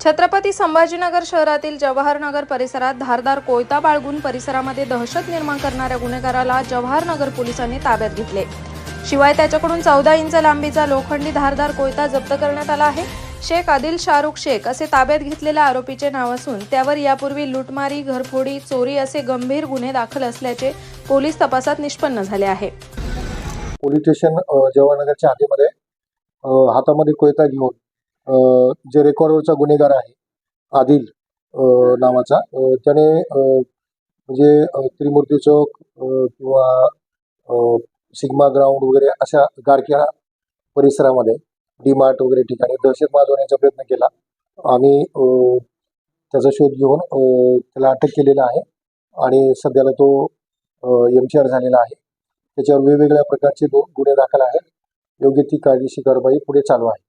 छत्रपती संभाजीनगर शहरातील जवाहरनगर परिसरात धारदार कोयता बाळगून परिसरामध्ये दहशत निर्माण करणाऱ्या गुन्हेगाराला जवाहरनगर पोलिसांनी ताब्यात घेतले. शिवाय त्याच्याकडून चौदा इंच लांबीचा लोखंडी धारदार कोयता जप्त करण्यात आला आहे. शेख आदिल शाहरुख शेख असे ताब्यात घेतलेल्या आरोपीचे नाव असून त्यावर यापूर्वी लुटमारी घरफोडी चोरी असे गंभीर गुन्हे दाखल असल्याचे पोलीस तपासात निष्पन्न झाले आहे. पोलीस स्टेशन जवाहरनगरच्या हद्दीमध्ये हातामध्ये कोयता घेऊन जे रेकॉर्डवरचा गुन्हेगार आहे आदिल नावाचा त्याने म्हणजे त्रिमूर्ती चौक किंवा सिग्मा ग्राउंड वगैरे अशा गारख्या परिसरामध्ये डीमार्ट वगैरे ठिकाणी दहशत माजवण्याचा प्रयत्न केला आम्ही त्याचा शोध घेऊन त्याला अटक केलेला आहे आणि सध्याला तो एम सी आर झालेला आहे. त्याच्यावर वेगवेगळ्या प्रकारचे दोन गुन्हे दाखल आहेत. योग्य ती कायदेशीर कारवाई पुढे चालू आहे.